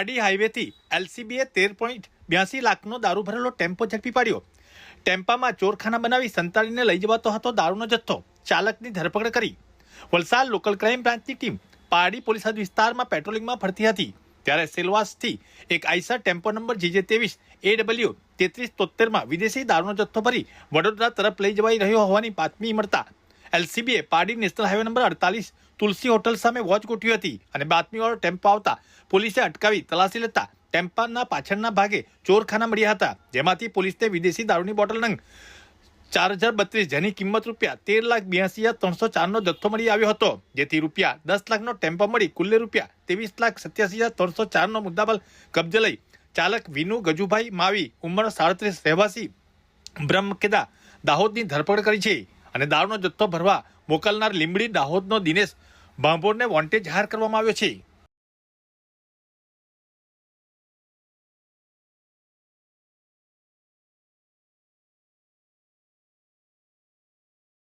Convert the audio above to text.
પારડી હાઈવેથી એલસીબીએ તેર પોઈન્ટ બ્યાસી લાખનો દારૂ ભરેલો ટેમ્પો ઝડપી પાડ્યો. ટેમ્પામાં ચોરખાના બનાવી સંતાડીને લઈ જવાતો હતો દારૂનો જથ્થો. ચાલકની ધરપકડ કરી. વલસાડ લોકલ ક્રાઇમ બ્રાન્ચની ટીમ પારડી પોલીસ વિસ્તારમાં પેટ્રોલિંગમાં ફરતી હતી. ત્યારે સેલવાસથી એક આઈસર ટેમ્પો નંબર જીજે ત્રેવીસ એ ડબલ્યુ તેત્રીસ તોતેરમાં વિદેશી દારૂનો જથ્થો ભરી વડોદરા તરફ લઈ જવાઈ રહ્યો હોવાની બાતમી મળતા એલસીબીએ પારડી નેશનલ હાઈવે નંબર અડતાલીસ તુલસી હોટલ સામે વોચ ગોઠવી હતી અને બાતમીવાળો ટેમ્પો આવતા પોલીસે અટકાવી તલાશી લેતા ટેમ્પાના પાછળના ભાગે ચોરખાના મળ્યા હતા, જેમાંથી પોલીસને વિદેશી દારૂની બોટલ નંગ ચાર હજાર બત્રીસ, જેની કિંમત રૂપિયા તેર લાખ બ્યાસી હજાર ત્રણસો ચારનો જથ્થો મળી આવ્યો હતો, જેથી રૂપિયા દસ લાખનો ટેમ્પો મળી કુલ્લે રૂપિયા ત્રેવીસ લાખ સત્યાસી હજાર ત્રણસો ચારનો મુદ્દામાલ કબજે લઈ ચાલક વિનુ ગજુભાઈ માવી, ઉંમર સાડત્રીસ, રહેવાસી બ્રહ્મકેદા દાહોદની ધરપકડ કરી છે. અને દારૂનો જથ્થો ભરવા મોકલનાર લીંબડી દાહોદનો દિનેશ ભાંભોરને વોન્ટેજ જાહેર કરવામાં આવ્યો છે.